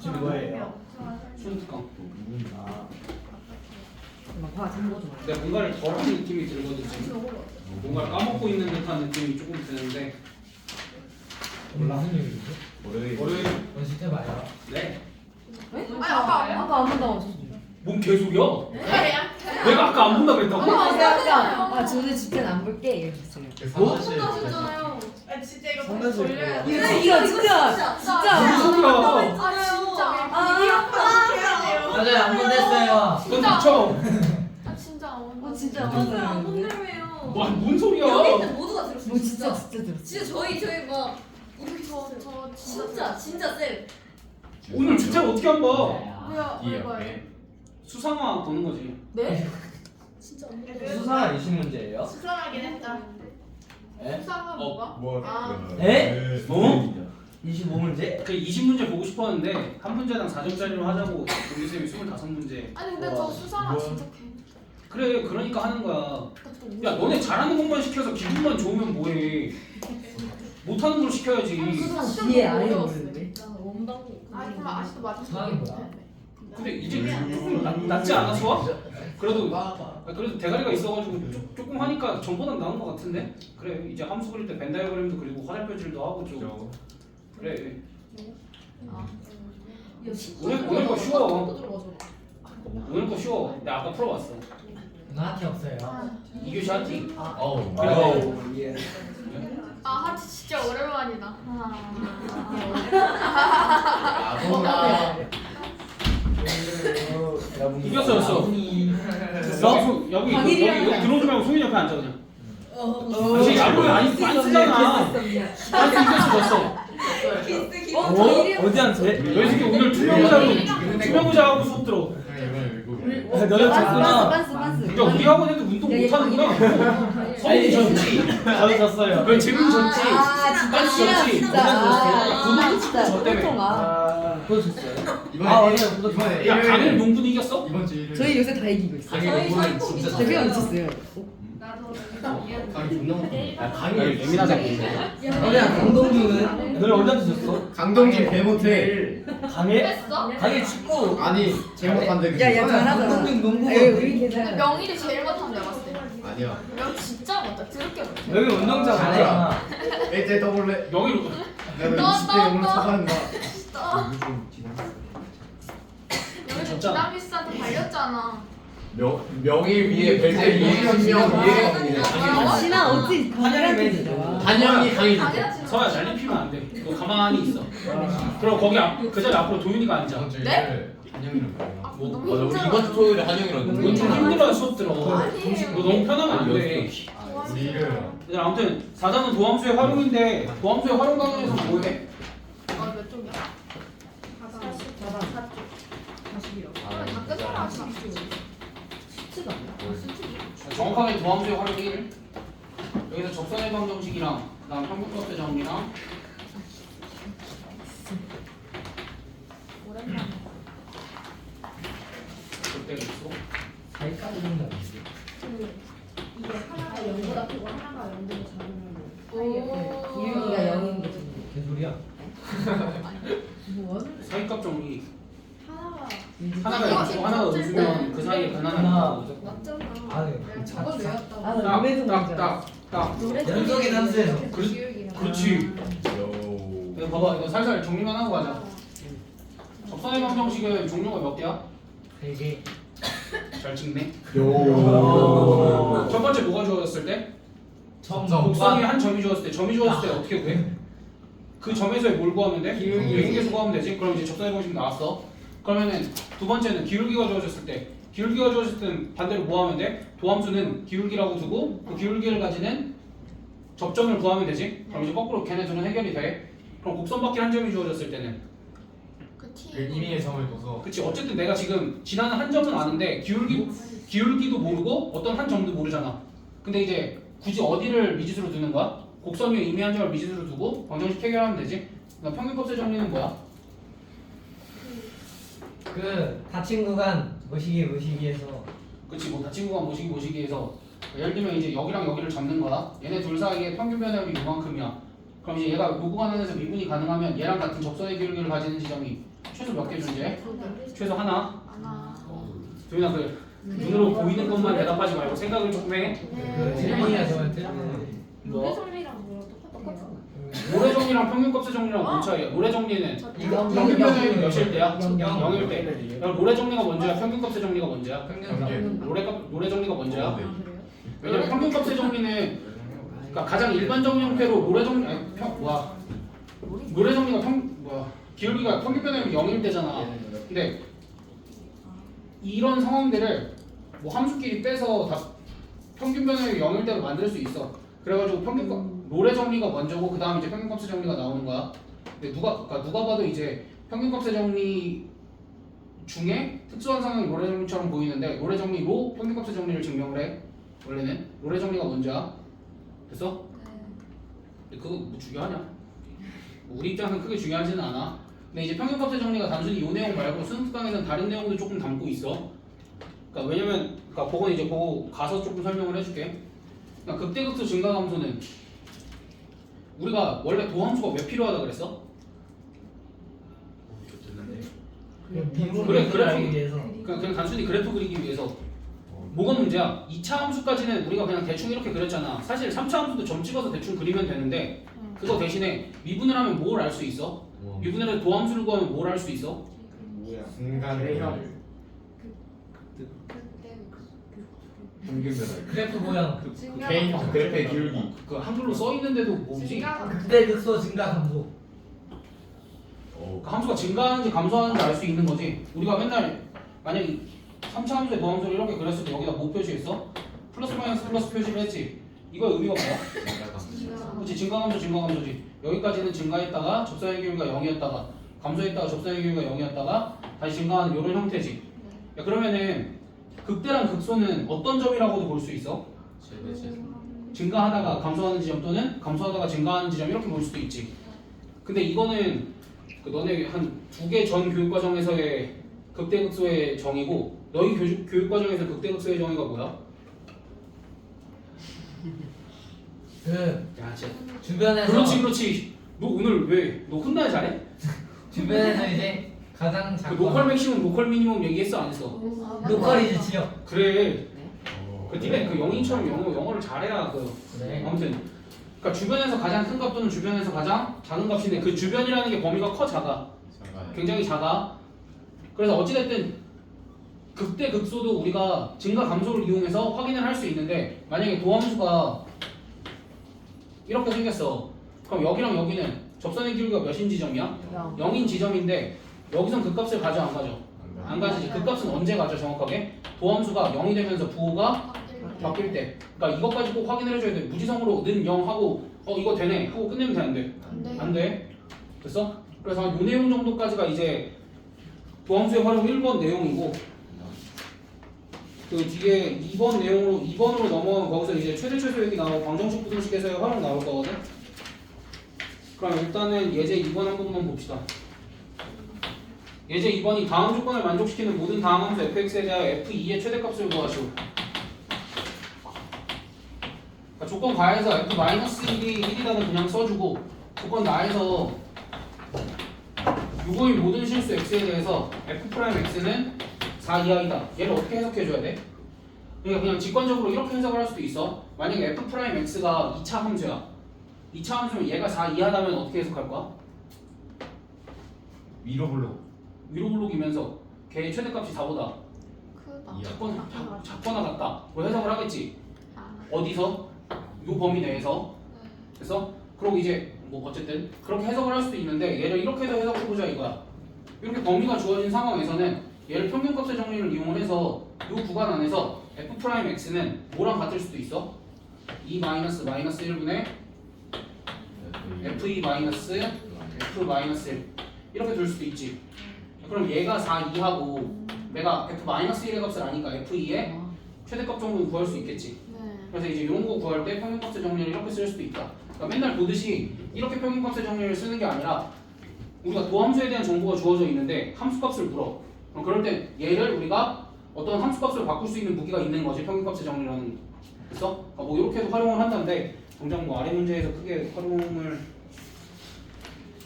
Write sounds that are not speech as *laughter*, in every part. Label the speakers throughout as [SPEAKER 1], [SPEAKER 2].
[SPEAKER 1] 지금 뭐예요?
[SPEAKER 2] 순특강.
[SPEAKER 1] 아,
[SPEAKER 3] 막 화가 참고 좀
[SPEAKER 2] 근데 뭔가를 덜 하는 느낌이 들거든 지금. 뭔가를 까먹고 있는 듯한 느낌이 조금 드는데.
[SPEAKER 4] 오늘 무슨 요일이죠?
[SPEAKER 1] 월요일.
[SPEAKER 2] 월요일.
[SPEAKER 4] 연습 해봐요.
[SPEAKER 2] 네.
[SPEAKER 5] 아니 아까
[SPEAKER 3] 아까 안 본다고 하셨어
[SPEAKER 2] 뭔 개소리야?
[SPEAKER 5] 네?
[SPEAKER 2] 내가 아까 안 본다 그랬다고?
[SPEAKER 3] 아 저는 진짜 안 볼게 이랬어요
[SPEAKER 4] 뭐?
[SPEAKER 5] 하셨잖아요. 아 진짜 이거
[SPEAKER 1] 성난 소리
[SPEAKER 5] 돌려야. 돼.
[SPEAKER 3] 이거 이거 진짜 진짜
[SPEAKER 2] 소리야?
[SPEAKER 5] 아 진짜
[SPEAKER 3] 아.
[SPEAKER 5] 해야 돼요.
[SPEAKER 4] 맞아요 안 보냈어요.
[SPEAKER 2] 그건 미쳐.
[SPEAKER 5] 아 진짜 안.
[SPEAKER 3] 어, 진짜 안
[SPEAKER 5] 맞아요. 안 온다며요.
[SPEAKER 2] 와, 뭔 소리야?
[SPEAKER 6] 여기 있는 모두가 들었어요.
[SPEAKER 3] 뭐 진짜
[SPEAKER 6] 진짜.
[SPEAKER 3] 진짜 들었어
[SPEAKER 6] 진짜 저희 저희 막
[SPEAKER 5] 저저
[SPEAKER 6] 진짜 진짜 쌤.
[SPEAKER 2] 오늘 주제를 어떻게 한 봐?
[SPEAKER 5] 뭐야 왜 봐요?
[SPEAKER 2] 수상화 보는 거지.
[SPEAKER 5] 네?
[SPEAKER 6] 진짜 안 보냈어요.
[SPEAKER 1] 수상한 이신 문제예요?
[SPEAKER 5] 수상하긴 했다.
[SPEAKER 1] 에?
[SPEAKER 5] 수상한
[SPEAKER 2] 어.
[SPEAKER 5] 뭐가?
[SPEAKER 7] 뭐?
[SPEAKER 5] 아.
[SPEAKER 1] 에?
[SPEAKER 2] 어?
[SPEAKER 1] 25문제?
[SPEAKER 2] 그 20문제 보고 싶었는데 한 문제당 4점짜리로 하자고 우리 쌤이 25문제.
[SPEAKER 5] 아니 근데
[SPEAKER 1] 우와.
[SPEAKER 5] 저 수상한
[SPEAKER 7] 우와.
[SPEAKER 5] 진짜 개.
[SPEAKER 2] 그래, 그러니까 하는 거야.
[SPEAKER 5] 저
[SPEAKER 2] 야, 너네 잘하는 것만 시켜서 기분만 좋으면 뭐해? 못하는 걸 시켜야지.
[SPEAKER 3] 수상 뒤에 아예 모르는데
[SPEAKER 6] 나 원방구.
[SPEAKER 5] 아 정말 아직도 맞은
[SPEAKER 4] 수상이 뭐야?
[SPEAKER 2] 근데 이제 조금 낫- 낫지 않았어? 그래도 아, 그래도 대가리가 있어가지고 조, 조금 하니까 전보다 나은 것 같은데? 그래 이제 함수 그릴 때 벤다이어그램도 그리고 화살표질도 하고 좀 그래 오늘 오늘 거 쉬워
[SPEAKER 6] 또 들어가서.
[SPEAKER 2] 오늘 거 쉬워 내가 아까 풀어봤어
[SPEAKER 4] 나한테 없어요.
[SPEAKER 2] 이교시 하지?
[SPEAKER 7] 어우.
[SPEAKER 1] 어우, 예.
[SPEAKER 5] 아 하트 진짜 오랜만이다.
[SPEAKER 2] 이겼어 졌어 여기 여기 여기 여기 들어오지 말고 소윤이 옆에 앉아 그냥. 사실 야구에 많이 많이 쓰잖아. 나한테 이겼어. 졌어
[SPEAKER 1] 어? 어디한테?
[SPEAKER 2] 너희 새끼 오늘 투명부자로 투명부자하고 수업 들어.
[SPEAKER 1] 아, 너네 졌구나.
[SPEAKER 3] 빤스 빤스
[SPEAKER 2] 야 우리 학원에도 운동 못하는구나 성이 좋지.
[SPEAKER 1] 저도 졌어요.
[SPEAKER 2] 그래 재능 좋지?
[SPEAKER 3] 아 진짜.
[SPEAKER 2] 빤스
[SPEAKER 3] 진짜. 아
[SPEAKER 2] 구독
[SPEAKER 3] 진짜.
[SPEAKER 2] 저 때문에.
[SPEAKER 3] 꼴통아
[SPEAKER 1] 아, 또 졌어요?
[SPEAKER 7] 이번에
[SPEAKER 1] 아, 맞아요.
[SPEAKER 7] 이번에
[SPEAKER 2] 야
[SPEAKER 7] 일요일-
[SPEAKER 2] 강일 농군 이겼어?
[SPEAKER 7] 이번 주 일요일.
[SPEAKER 3] 저희 요새 다 이기고 있어요
[SPEAKER 6] 저희 저희 꼭.
[SPEAKER 3] 그냥 미쳤어요
[SPEAKER 7] 강의 존나 못해.
[SPEAKER 1] 야, 강의
[SPEAKER 2] 예민하다고
[SPEAKER 1] 너네 강동규는? 너네 언제한테 졌어?
[SPEAKER 7] 강동기 개 못해.
[SPEAKER 1] 강해?
[SPEAKER 5] 했어?
[SPEAKER 1] 강해 축구.
[SPEAKER 7] 아니 그.
[SPEAKER 3] 야야 잘하잖아
[SPEAKER 1] 강동규 농구.
[SPEAKER 3] 아유 우리
[SPEAKER 5] 근데
[SPEAKER 3] 괜찮아
[SPEAKER 5] 명일이 제일 못한 내가 봤을 때.
[SPEAKER 7] 아니야.
[SPEAKER 5] 명 진짜 못해. 드럽게 못해.
[SPEAKER 1] 여기 운동장
[SPEAKER 4] 잘해.
[SPEAKER 1] 많아.
[SPEAKER 7] 1대 더블레.
[SPEAKER 2] 여기로
[SPEAKER 7] 내가
[SPEAKER 5] 너,
[SPEAKER 7] 20대
[SPEAKER 5] 너,
[SPEAKER 7] 영으로
[SPEAKER 5] 너.
[SPEAKER 7] 쳐가는 거야.
[SPEAKER 5] 여기서
[SPEAKER 2] 졌잖아.
[SPEAKER 5] 기다미스한테 발렸잖아.
[SPEAKER 7] 명 명일 위에 벨제 위에 신명 위에
[SPEAKER 3] 아 신아 어찌 진짜
[SPEAKER 7] 한영이 강의 줄게.
[SPEAKER 5] 당연한 질문.
[SPEAKER 2] 서야 잘 입히면 안 돼 너 가만히 있어 그럼 거기 앞, 그 자리 앞으로 도윤이가 앉아
[SPEAKER 5] 네?
[SPEAKER 7] 한영이는
[SPEAKER 5] 아,
[SPEAKER 2] 뭐,
[SPEAKER 5] 너무
[SPEAKER 7] 맞아 우리
[SPEAKER 5] 힘들어.
[SPEAKER 7] 이번 주 토요일에 한영이랑
[SPEAKER 2] 너 좀 힘들어야 수업 들어
[SPEAKER 5] 아니에요.
[SPEAKER 2] 너 너무 편하면 안 돼
[SPEAKER 7] 우리 일요일.
[SPEAKER 2] 얘들아, 아무튼 4단은 도함수의 활용인데 도함수의 활용 강의에서 뭐해?
[SPEAKER 7] 아,
[SPEAKER 5] 다 끝나라.
[SPEAKER 3] 쉽지가 않아
[SPEAKER 2] 정확하게 도함수의 활용 1 여기서 접선 해방 정식이랑 그다음 평균값의 정리랑
[SPEAKER 5] 오랜만에.
[SPEAKER 2] 그때가 있어
[SPEAKER 4] 사이까지 된다.
[SPEAKER 6] 이게 하나가 영보다 크고 하나가 영보다 작으면
[SPEAKER 5] 오.
[SPEAKER 3] 이유기가 0인 게 좋은데
[SPEAKER 4] 개소리야.
[SPEAKER 3] 뭐?
[SPEAKER 2] 사이값 정리
[SPEAKER 6] 하나가
[SPEAKER 2] 하나가
[SPEAKER 5] 이거
[SPEAKER 2] 영수고 하나가
[SPEAKER 5] 이거
[SPEAKER 2] 음수면 그 사이에
[SPEAKER 4] 하나.
[SPEAKER 2] 변하는 무조건
[SPEAKER 6] 맞잖아.
[SPEAKER 4] 아, 네.
[SPEAKER 6] 저걸
[SPEAKER 4] 자,
[SPEAKER 3] 나 노래도 뭔지 알아.
[SPEAKER 2] 딱딱 딱
[SPEAKER 4] 연속인 함수에서.
[SPEAKER 2] 그렇-. 그렇지
[SPEAKER 7] 요.
[SPEAKER 2] 이거 봐봐 이거 살살 정리만 하고 가자 접선 해방 정식은 종류가 몇 개야?
[SPEAKER 4] 세 개.
[SPEAKER 2] 잘 찍네
[SPEAKER 1] 요.
[SPEAKER 2] 첫 번째 뭐가 주어졌을 때? 곡선이 한 점이 주어졌을 때 점이 주어졌을 때 어떻게 구해? 그 점에서 뭘 구하면 돼?
[SPEAKER 1] 기울기.
[SPEAKER 2] 기울기 구하면 되지? 그럼 이제 접선해 보시면 나왔어 그러면은 두 번째는 기울기가 주어졌을 때 기울기가 주어졌을 때는 반대로 뭐 하면 돼? 도함수는 기울기라고 두고 그 기울기를 가지는 접점을 구하면 되지? 그럼 이제 거꾸로 걔네 둘은 해결이 돼 그럼 곡선밖에 한 점이 주어졌을 때는
[SPEAKER 5] 그 티.
[SPEAKER 7] 그 임의의 점을 둬서.
[SPEAKER 2] 그치 어쨌든 내가 지금 지나는 한 점은 아는데 기울기 기울기도 모르고 어떤 한 점도 모르잖아. 근데 이제 굳이 어디를 미지수로 두는 거야? 곡선 위에 임의 한 점을 미지수로 두고 방정식 해결하면 되지. 그러니까 평균값의 정리는 뭐야?
[SPEAKER 4] 그 닫힌 구간 모시기 모시기에서
[SPEAKER 2] 그치 뭐 다 친 구간 모시기 모시기에서 예를 들면 이제 여기랑 여기를 잡는 거야. 얘네 둘 사이의 평균 변형이 요만큼이야. 그럼 이제 얘가 요 구간 안에서 미분이 가능하면 얘랑 같은 접선의 기울기를 가지는 지점이 최소 몇 개 존재해? 최소 하나.
[SPEAKER 5] 하나.
[SPEAKER 2] 조인아 그 눈으로 보이는 것만 대답하지 말고 생각을 조금 해.
[SPEAKER 4] 그 질문이야 저한테.
[SPEAKER 6] 노래 소리랑 뭐랑 똑같아요.
[SPEAKER 2] 모래 정리랑 평균값의 정리랑 뭔 차이야? 모래 정리는
[SPEAKER 4] 이거
[SPEAKER 2] 평균 변화율이 몇일 때야?
[SPEAKER 4] 영,
[SPEAKER 2] 0일 때. 그럼 모래 정리가 먼저야? 평균값의 정리가 먼저야?
[SPEAKER 4] 평균.
[SPEAKER 2] 모래값 모래 정리가 먼저야?
[SPEAKER 5] 그래요?
[SPEAKER 2] 왜냐면 평균값의 정리는 그러니까 가장 일반적인 형태로 모래 정리 아니 평 와. 모래 정리가 평 뭐야? 기울기가 평균 변화율이 0일 때잖아. 근데 이런 상황들을 뭐 함수끼리 빼서 다 평균 변화율 0일 때로 만들 수 있어. 그래가지고 평균 값 로레 정리가 먼저고 그 다음 이제 평균값의 정리가 나오는 거야. 근데 누가 그러니까 누가 봐도 이제 평균값의 정리 중에 특수한 상황이 로레 정리처럼 보이는데 로레 정리로 평균값의 정리를 증명을 해. 원래는 로레 정리가 먼저야. 됐어? 근데 그거 뭐 중요하냐? 우리 입장에서는 크게 중요하지는 않아. 근데 이제 평균값의 정리가 단순히 이 내용 말고 수능 특강에서는 다른 내용도 조금 담고 있어. 그러니까 왜냐면 그러니까 그건 이제 보고 가서 조금 설명을 해줄게. 그러니까 극대극소 증가 감소는 우리가 원래 도함수가 왜 필요하다 그랬어?
[SPEAKER 4] 미분
[SPEAKER 2] 그래, 그래.
[SPEAKER 4] 알기 위해서.
[SPEAKER 2] 그냥, 그냥 단순히 그래프 그리기 위해서 뭐가 문제야? 2차 함수까지는 우리가 그냥 대충 이렇게 그렸잖아. 사실 3차 함수도 점 찍어서 대충 그리면 되는데 그거 대신에 미분을 하면 뭘 알 수 있어? 미분을 해서 도함수를 구하면 뭘 알 수 있어?
[SPEAKER 7] 순간의 평균 변화.
[SPEAKER 4] 그래프 모양.
[SPEAKER 7] 개인 그래프의 기울기.
[SPEAKER 2] 그 한글로 써 있는데도 뭐지?
[SPEAKER 4] 극대 극소 증가 감소.
[SPEAKER 7] 어.
[SPEAKER 2] 그 함수가 증가하는지 감소하는지 알 수 있는 거지. 우리가 맨날 만약에 3차 함수의 도함수를 이렇게 그렸을 때 여기다 뭐 표시했어? 플러스 마이너스 플러스 표시를 했지. 이거의 의미가 뭐야? 그렇지 증가감소 증가감소지. 여기까지는 증가했다가 접선의 기울기가 0이었다가 감소했다가 접선의 기울기가 0이었다가 다시 증가하는 이런 형태지. 야, 그러면은 극대랑 극소는 어떤 점이라고도 볼 수 있어? 증가하다가 감소하는 지점 또는 감소하다가 증가하는 지점 이렇게 볼 수도 있지. 근데 이거는 그 너네 한 두 개 전 교육 과정에서의 극대 극소의 정의고 너희 교육, 교육 과정에서 극대 극소의 정의가 뭐야?
[SPEAKER 4] 그
[SPEAKER 2] 야, 진짜.
[SPEAKER 4] 주변에서
[SPEAKER 2] 그렇지, 그렇지. 너 오늘 왜 너 혼나야 잘해?
[SPEAKER 4] 주변에서 이제 가장
[SPEAKER 2] 그
[SPEAKER 4] 작고
[SPEAKER 2] 로컬 맥시멈, 로컬 미니멈 얘기했어 안 했어?
[SPEAKER 4] 로컬이지 지역.
[SPEAKER 2] 그래. 그 니네 그 영인처럼 영어 영어를 잘해야 그
[SPEAKER 4] 네.
[SPEAKER 2] 아무튼 그러니까 주변에서 가장 큰 값 또는 주변에서 가장 작은 값인데 그 주변이라는 게 범위가 커 작아 굉장히 작아 그래서 어찌됐든 극대 극소도 우리가 증가 감소를 이용해서 확인을 할 수 있는데 만약에 도함수가 이렇게 생겼어 그럼 여기랑 여기는 접선의 기울기가 몇인 지점이야? 0인 지점인데 여기선 그 값을 가져 안 가져? 안 가지지 그 값은 언제 가져 정확하게? 도함수가 0이 되면서 부호가 바뀔 때 그러니까 이것까지 꼭 확인을 해줘야 돼 무지성으로 는 0 하고 어 이거 되네 하고 끝내면 되는데
[SPEAKER 5] 안돼
[SPEAKER 2] 안 돼. 됐어? 그래서 한요 내용 정도까지가 이제 도함수의 활용 1번 내용이고 그 뒤에 2번 내용으로 2번으로 넘어가면 거기서 이제 최대 최소 얘기 나오고 방정식 부등식에서의 활용 나올 거거든. 그럼 일단은 예제 2번 한 번만 봅시다. 예제 2번이 다음 조건을 만족시키는 모든 다음 함수 fx에 대하여 f2의 최대값을 구하시오. 그러니까 조건 가에서 f-1이 1이라는 그냥 써주고 조건 나에서 유고인 모든 실수 x에 대해서 f'(x는 4 이하이다. 얘를 어떻게 해석해줘야 돼? 그러니까 그냥 직관적으로 이렇게 해석을 할 수도 있어. 만약에 f'(x가 2차 함수야. 2차 함수면 얘가 4 이하다면 어떻게 해석할 거야?
[SPEAKER 7] 위로 불러.
[SPEAKER 2] 위로 블록이면서 걔의 최대값이 4보다
[SPEAKER 5] 크다
[SPEAKER 7] 이야.
[SPEAKER 2] 작거나, 작, 작거나 같다. 뭐 해석을 하겠지.
[SPEAKER 5] 아,
[SPEAKER 2] 어디서? 요 범위 내에서. 그래서 그럼 이제 뭐 어쨌든 그렇게 해석을 할 수도 있는데 얘를 이렇게도 해석해 보자 이거야. 이렇게 범위가 주어진 상황에서는 얘를 평균값의 정리를 이용을 해서 요 구간 안에서 f'(x는 뭐랑 같을 수도 있어? 2 마이너스 마이너스 1분의 f2 마이너스 f 마이너스 1 이렇게 둘 수도 있지. 그럼 얘가 4 2하고 내가 f 마이너스 1의 값을 아니까 f2의 최대값 정도는 구할 수 있겠지.
[SPEAKER 5] 네
[SPEAKER 2] 그래서 이제 이런 거 구할 때 평균값의 정리를 이렇게 쓸 수도 있다. 그러니까 맨날 보듯이 이렇게 평균값의 정리를 쓰는 게 아니라 우리가 도함수에 대한 정보가 주어져 있는데 함수값을 물어. 그럼 그럴 때 얘를 우리가 어떤 함수값으로 바꿀 수 있는 무기가 있는 거지 평균값의 정리라는. 그래서 그러니까 뭐 이렇게도 활용을 한다는데 당장 뭐 아래 문제에서 크게 활용을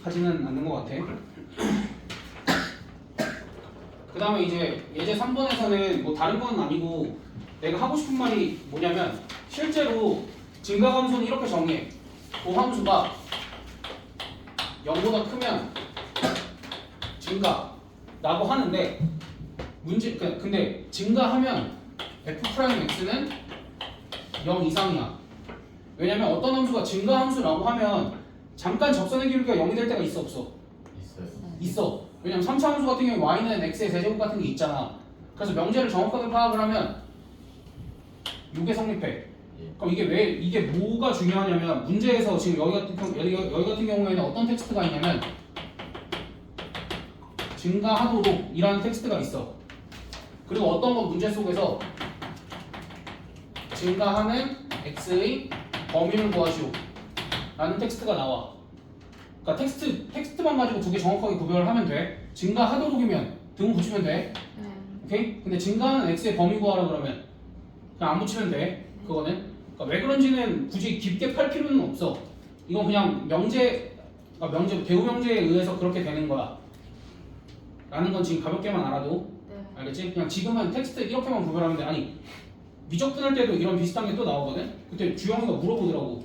[SPEAKER 2] 하지는 않는 것 같아. 그 다음에 이제 예제 3번에서는 뭐 다른 건 아니고 내가 하고 싶은 말이 뭐냐면 실제로 증가함수는 이렇게 정해. 도함수가 0보다 크면 증가라고 하는데 문제 그- 근데 증가하면 f 프라임 x는 0 이상이야. 왜냐면 어떤 함수가 증가 함수라고 하면 잠깐 접선의 기울기가 0이 될 때가 있어 없어?
[SPEAKER 7] 있어요.
[SPEAKER 2] 있어. 왜냐면 3차 함수 같은 경우에 y는 x의 세제곱 같은 게 있잖아. 그래서 명제를 정확하게 파악을 하면 이게 성립해. 그럼 이게 왜 이게 뭐가 중요하냐면 문제에서 지금 여기 같은 경우 여기, 여기 같은 경우에는 어떤 텍스트가 있냐면 증가하도록 이라는 텍스트가 있어. 그리고 어떤 건 문제 속에서 증가하는 x의 범위를 구하시오. 라는 텍스트가 나와. 그러니까 텍스트 텍스트만 가지고 두 개 정확하게 구별을 하면 돼. 증가하도록이면 등 붙이면 돼.
[SPEAKER 5] 네.
[SPEAKER 2] 오케이? 근데 증가하는 x의 범위 구하라 그러면 그냥 안 붙이면 돼. 그거는. 그러니까 왜 그런지는 굳이 깊게 팔 필요는 없어. 이건 그냥 명제, 그러니까 명제 대우 명제에 의해서 그렇게 되는 거야. 라는 건 지금 가볍게만 알아도
[SPEAKER 5] 네.
[SPEAKER 2] 알겠지? 그냥 지금은 텍스트 이렇게만 구별하면 돼. 아니 미적분할 때도 이런 비슷한 게 또 나오거든. 그때 주영이가 물어보더라고.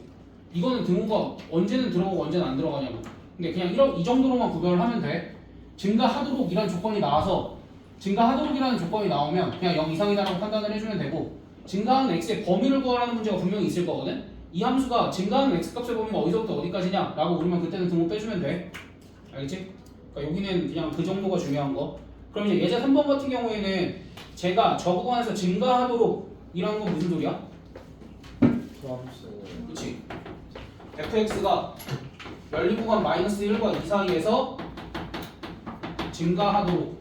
[SPEAKER 2] 이거는 등호가 언제는 들어가고 언제는 안 들어가냐고. 근데 그냥 이런 이 정도로만 구별을 하면 돼. 증가하도록이라는 조건이 나와서 증가하도록이라는 조건이 나오면 그냥 0 이상이다라고 판단을 해주면 되고 증가하는 x의 범위를 구하라는 문제가 분명히 있을 거거든. 이 함수가 증가하는 x 값의 범위가 어디서부터 어디까지냐라고 물으면 그때는 등호 빼주면 돼. 알겠지? 그러니까 여기는 그냥 그 정도가 중요한 거. 그럼 이제 예제 3번 같은 경우에는 제가 저 구간에서 증가하도록 이라는 건 무슨 소리야? 그렇지. Fx가 열린 구간 마이너스 1과 2 사이에서 증가하도록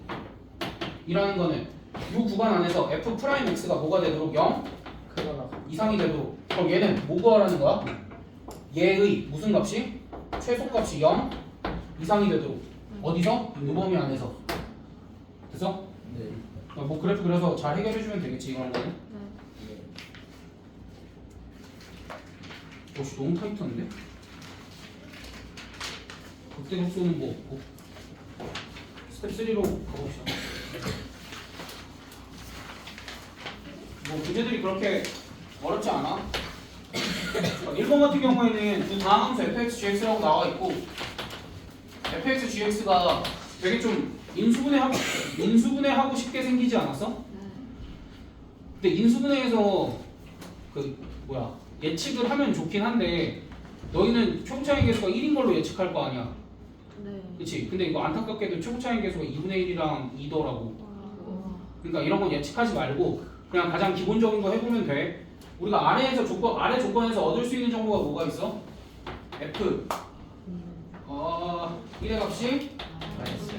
[SPEAKER 2] 이라는 거는 이 구간 안에서 f 프라임 x가 뭐가 되도록 0
[SPEAKER 1] 크거나
[SPEAKER 2] 이상이 되도록 그럼 얘는 뭐 구하라는 거야? 얘의 무슨 값이? 최소값이 0 이상이 되도록 어디서? 이 범위 안에서 됐어?
[SPEAKER 1] 네.
[SPEAKER 2] 어, 뭐 그래프 그래서 잘 해결해 주면 되겠지 이런 거는 역시 너무 타이트한데? 극대 극소는 뭐 없고 스텝 3로 가봅시다 뭐 문제들이 그렇게 어렵지 않아 어, 1번 같은 경우에는 두 다항함수 fx, gx라고 나와 있고 fx, gx가 되게 좀 인수분해하고 인수분해하고 쉽게 생기지 않았어? 근데 인수분해에서 예측을 하면 좋긴 한데 너희는 초차의 개수가 1인 걸로 예측할 거 아니야
[SPEAKER 5] 네.
[SPEAKER 2] 그치? 근데 이거 안타깝게도 초차의 개수가 2분의 1이랑 2더라고
[SPEAKER 5] 와.
[SPEAKER 2] 그러니까 이런 건 예측하지 말고 그냥 가장 기본적인 거 해보면 돼 우리가 아래에서 조건 아래 조건에서 얻을 수 있는 정보가 뭐가 있어? f 어 1의 값이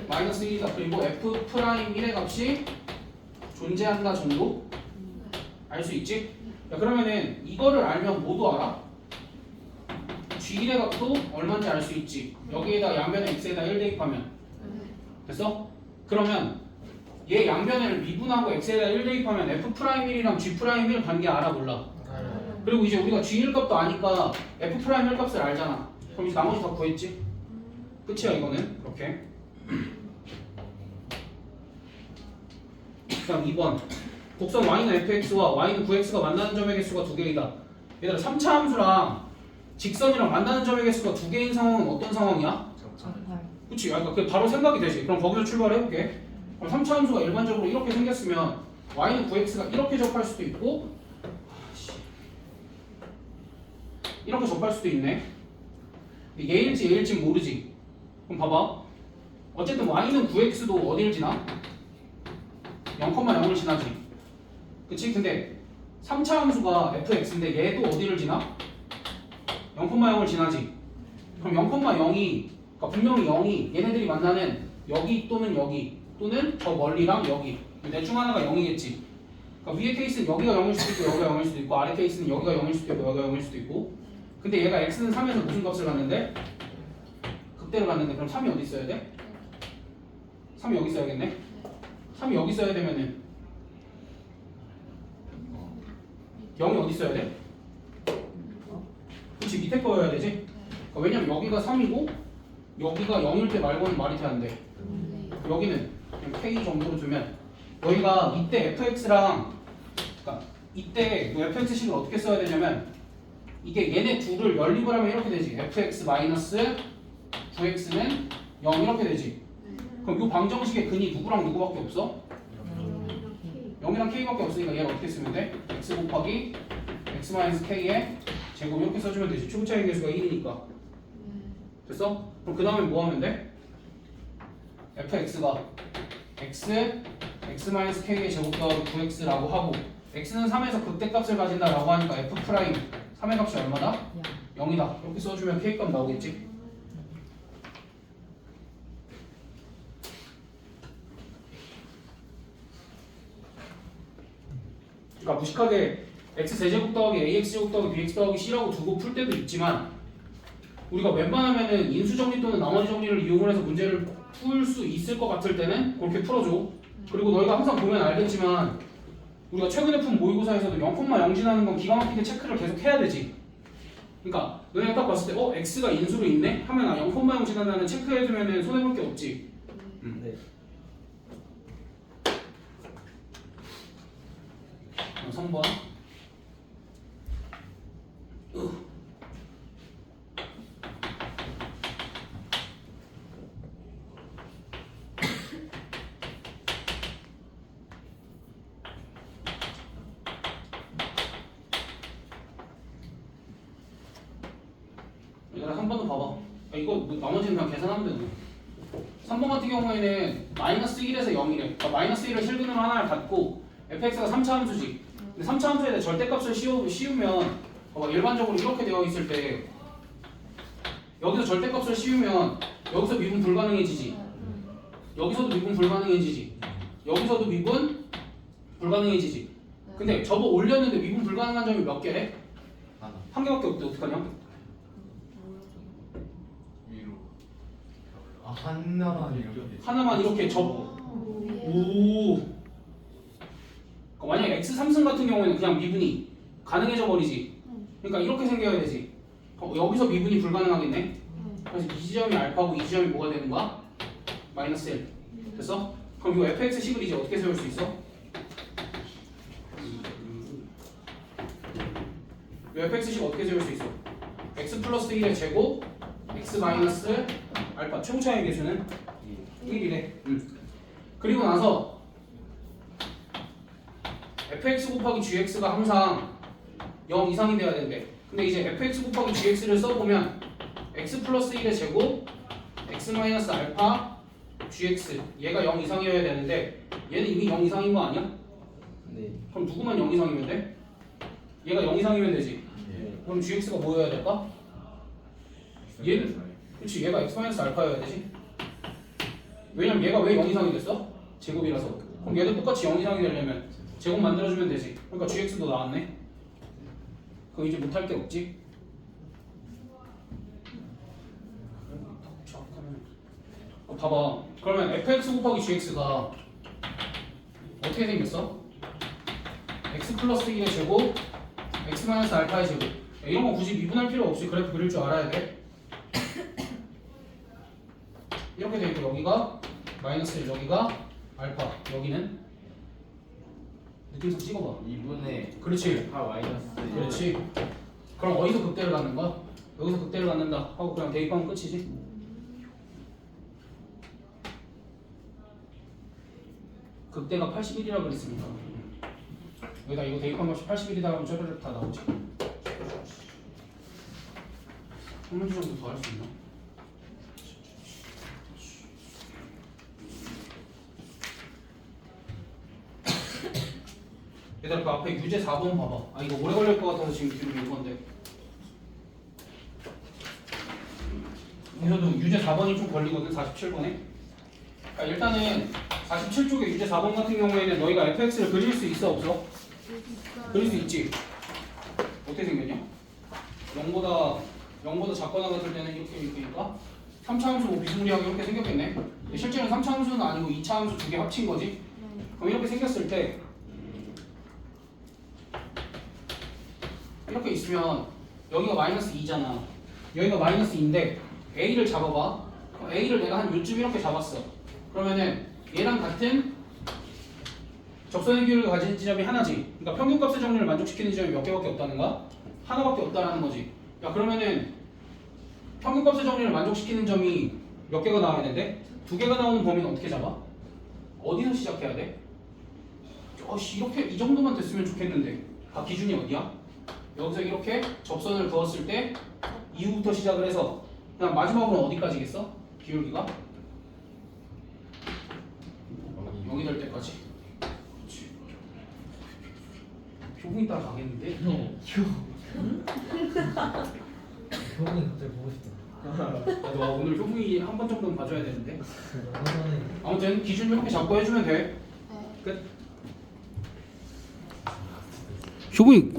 [SPEAKER 2] 마이너스 1이다 그리고 f 프라임 1의 값이 존재한다 정도 알 수 있지? 야, 그러면은 이거를 알면 뭐도 알아? G1의 값도 얼마인지 알 수 있지 여기에다 양변에 x에다 1 대입하면 됐어? 그러면 얘 양변을 미분하고 x에다 1 대입하면 f 프라임 1이랑 g 프라임 1 관계 알아 몰라? 그리고 이제 우리가 g1 값도 아니까 f 프라임 1 값을 알잖아 그럼 이제 나머지 다 구했지? 끝이야 이거는 그렇게 *clears throat* 그다음 2번 곡선 y는 fx와 y는 9x가 만나는 점의 개수가 두 개이다 얘들아 3차 함수랑 직선이랑 만나는 점의 개수가 두 개인 상황은 어떤 상황이야? 그치? 아, 그러니까 바로 생각이 되지 그럼 거기서 출발해볼게 그럼 3차 함수가 일반적으로 이렇게 생겼으면 y는 9x가 이렇게 접할 수도 있고 아씨. 이렇게 접할 수도 있네 얘일지 얘일지 모르지 그럼 봐봐 어쨌든 y는 9x도 어디를 지나? 0,0을 지나지 그치? 근데 3차 함수가 fx인데 얘도 어디를 지나? 0,0을 지나지 그럼 0,0이 그러니까 분명히 0이 얘네들이 만나는 여기 또는 여기 또는 저 멀리랑 여기 넷중 하나가 0이겠지 그러니까 위에 케이스는 여기가 0일 수도 있고 여기가 0일 수도 있고 아래 케이스는 여기가 0일 수도 있고 여기가 0일 수도 있고 근데 얘가 x는 3에서 무슨 값을 갖는데? 극대를 갖는데 그럼 3이 어디 있어야 돼? 3이 여기 있어야겠네 3이 여기 있어야 되면은 0이 어디 있어야 돼? 그치 밑에 거여야 되지? 그러니까 왜냐면 여기가 3이고 여기가 0일 때 말고는 말이 돼안 돼.
[SPEAKER 5] 네.
[SPEAKER 2] 여기는 그냥 k 정도로 두면 너희가 이때 fx랑 그러니까 이때 그 fx식을 어떻게 써야 되냐면 이게 얘네 둘을 연립을 하면 이렇게 되지 fx 마이너스 9x는 0 이렇게 되지 그럼 이 방정식의 근이 누구랑 누구밖에 없어? 0이랑 k밖에 없으니까 얘를 어떻게 쓰면 돼? x 곱하기 x 마이너스 k의 제곱 이렇게 써주면 되지 초차의 개수가 1이니까 됐어? 그럼 그 다음에 뭐 하면 돼? fx가 x x k의 제곱 더하기 9x라고 하고 x는 3에서 극대값을 가진다라고 하니까 f 프라임 3의 값이 얼마다? 0이다 이렇게 써주면 k값 나오겠지? 그러니까 무식하게 x 제곱 더하기 ax 제곱 더하기 bx 더하기 c라고 두고 풀 때도 있지만 우리가 웬만하면은 인수 정리 또는 나머지 정리를 이용을 해서 문제를 풀 수 있을 것 같을 때는 그렇게 풀어줘. 그리고 너희가 항상 보면 알겠지만 우리가 최근에 푼 모의고사에서도 0,0 지나는 건 기가 막히게 체크를 계속 해야 되지. 그러니까 너네가 딱 봤을 때 어 x가 인수로 있네 하면 아0,0 지난다는 체크해주면은 손해 볼 게 없지. 음.
[SPEAKER 1] 네.
[SPEAKER 2] 3번. 얘들아 한 번 더 봐봐. 아, 이거 뭐 나머지는 그냥 계산하면 되는 3번 같은 경우에는 마이너스 1에서 0이래. 그러니까 마이너스 1을 실근으로 하나를 갖고 fx가 3차 함수지. 근데 3차 함수에 대해 절대값을 씌우, 씌우면 봐봐 일반적으로 이렇게 되어 있을 때 여기서 절대값을 씌우면 여기서 미분 불가능해지지. 여기서도 미분 불가능해지지. 여기서도 미분 불가능해지지. 근데 접어 올렸는데 미분 불가능한 점이 몇 개래? 한 개밖에 없대. 어떡하냐?
[SPEAKER 7] 위로 아 하나만 이렇게
[SPEAKER 2] 하나만 이렇게 접어. 오. 만약에 x 3승 같은 경우에는 그냥 미분이 가능해져 버리지. 그러니까 이렇게 생겨야 되지. 어, 여기서 미분이 불가능하겠네. 그래서 이 지점이 알파고 이 지점이 뭐가 되는 거야? 마이너스 1. 됐어? 그럼 이 fx 식을 이제 어떻게 세울 수 있어? 이 fx 식 어떻게 세울 수 있어? x 플러스 1의 제곱 x 마이너스 알파 최고 차의 개수는 1이래. 음. 그리고 나서 fx 곱하기 gx가 항상 0 이상이 돼야 되는데 근데 이제 fx 곱하기 gx를 써보면 x 플러스 1의 제곱 x 마이너스 알파 gx 얘가 0 이상이어야 되는데 얘는 이미 0 이상인 거 아니야?
[SPEAKER 1] 네.
[SPEAKER 2] 그럼 누구만 0 이상이면 돼? 얘가 0 이상이면 되지
[SPEAKER 7] 예
[SPEAKER 2] 그럼 gx가 뭐여야 될까? 얘는 그렇지 얘가 x 마이너스 알파여야 되지 왜냐면 얘가 왜 0 이상이 됐어? 제곱이라서 그럼 얘도 똑같이 0 이상이 되려면 제곱 만들어주면 되지. 그러니까 gx도 나왔네. 그럼 이제 못할 게 없지? 어, 봐봐. 그러면 fx 곱하기 gx가 어떻게 생겼어? x 플러스 1의 제곱 x 마이너스 알파의 제곱. 이런 거 굳이 미분할 필요 없이 그래프 그릴 줄 알아야 돼. 이렇게 돼 있고 여기가 마이너스 1 여기가 알파. 여기는 느낌상 찍어봐.
[SPEAKER 7] 2분의
[SPEAKER 2] 그렇지.
[SPEAKER 7] 파 마이너스.
[SPEAKER 2] 그렇지. 그럼 어디서 극대를 갖는 거야? 여기서 극대를 갖는다. 하고 그냥 대입하면 끝이지. 극대가 81이라 그랬으니까 여기다 이거 대입한 것이 81이다 하면 쪼르륵 다 나오지. 한 문제 정도 더 할 수 있나? 얘들아 그 앞에 유제 4번 봐봐. 아 이거 오래 걸릴 것 같아서 지금 뒤로 밀 건데. 여기서도 유제 4번이 좀 걸리거든 47번에. 그러니까 일단은 47쪽에 유제 4번 같은 경우에는 너희가 fx를 그릴 수 있어 없어? 그릴 수 있지. 어떻게 생겼냐? 0보다 0보다 작거나 같을 때는 이렇게 이렇게니까. 3차 함수 뭐 비스무리하게 이렇게 생겼겠네? 근데 실제로는 3차 함수는 아니고 2차 함수 두 개 합친 거지? 그럼 이렇게 생겼을 때 이렇게 있으면 여기가 마이너스 2잖아. 여기가 마이너스 2인데 a를 잡아봐. A를 내가 한 요쯤 이렇게 잡았어. 그러면은 얘랑 같은 적선의 기울기를 가진 지점이 하나지. 그러니까 평균값의 정리를 만족시키는 지점이 몇 개밖에 없다는 거야? 하나밖에 없다라는 거지. 야 그러면은 평균값의 정리를 만족시키는 점이 몇 개가 나와야 되는데 두 개가 나오는 범위는 어떻게 잡아? 어디서 시작해야 돼? 어 씨 이렇게 이 정도만 됐으면 좋겠는데 아 기준이 어디야? 여기서 이렇게 접선을 그었을 때 이후부터 시작을 해서 그냥 마지막으로 어디까지겠어? 기울기가 여기 될 때까지. 그렇지. 교분이 따라 가겠는데?
[SPEAKER 4] 교훈이 갑자기 보고 싶다.
[SPEAKER 2] 나도 아, 오늘 효붕이 한 번 정도는 봐줘야 되는데 아무튼 기준 이렇게 잡고 해주면 돼
[SPEAKER 5] 네.
[SPEAKER 2] 끝 효붕이